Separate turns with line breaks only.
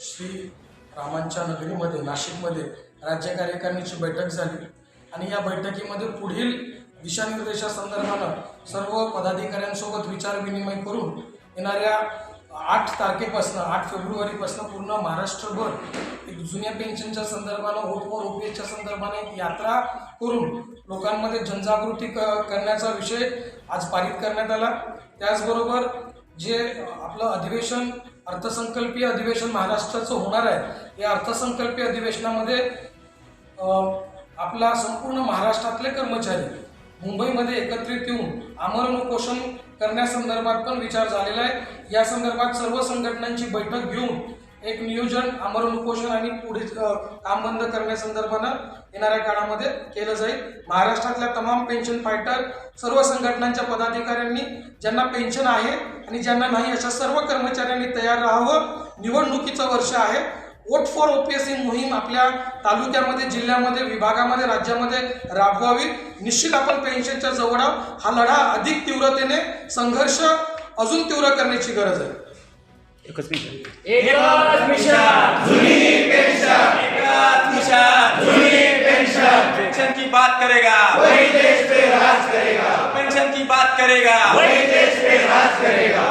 श्री रामांच्या नगरीमध्ये नाशिकमध्ये राज्य कार्यकारिणीची बैठक झाली. आणि या बैठकीमध्ये पुढील दिशानिर्देशासंदर्भानं सर्व पदाधिकाऱ्यांसोबत विचारविनिमय करून येणाऱ्या आठ तारखेपासून आठ फेब्रुवारीपासून पूर्ण महाराष्ट्रभर एक जुन्या पेन्शनच्या संदर्भानं ओट फॉर ओपीएसच्या संदर्भाने एक यात्रा करून लोकांमध्ये जनजागृती क करण्याचा विषय आज पारित करण्यात आला. त्याचबरोबर जे आपलं अधिवेशन अर्थसंकल्पीय अधिवेशन महाराष्ट्राचं होणार आहे या अर्थसंकल्पीय अधिवेशनामध्ये आपला संपूर्ण महाराष्ट्रातले कर्मचारी मुंबईमध्ये एकत्रित येऊन आमरण उपोषण करण्यासंदर्भात पण विचार झालेला आहे. या संदर्भात सर्व संघटनांची बैठक घेऊन एक नियोजन आमरण उपोषण आणि पुढे काम बंद करण्यासंदर्भानं येणाऱ्या काळामध्ये केलं जाईल. महाराष्ट्रातल्या तमाम पेन्शन फायटर सर्व संघटनांच्या पदाधिकाऱ्यांनी ज्यांना पेन्शन आहे आणि ज्यांना नाही अशा सर्व कर्मचाऱ्यांनी तयार राहावं. निवडणुकीचं वर्ष आहे. वोट फॉर ओपीएस ही मोहीम आपल्या तालुक्यामध्ये जिल्ह्यामध्ये विभागामध्ये राज्यामध्ये राबवावी. निश्चित आपण पेन्शनच्या जवळ हा लढा अधिक तीव्रतेने संघर्ष अजून तीव्र करण्याची गरज आहे.
एकच मिनिट.
एकच मिशन जुनी पेंशन एकच मिशन जुनी पेंशन पेंशन की बात करेगा. वही देश पे राज करेगा. पेंशन की बात करेगा. वही देश पे राज करेगा.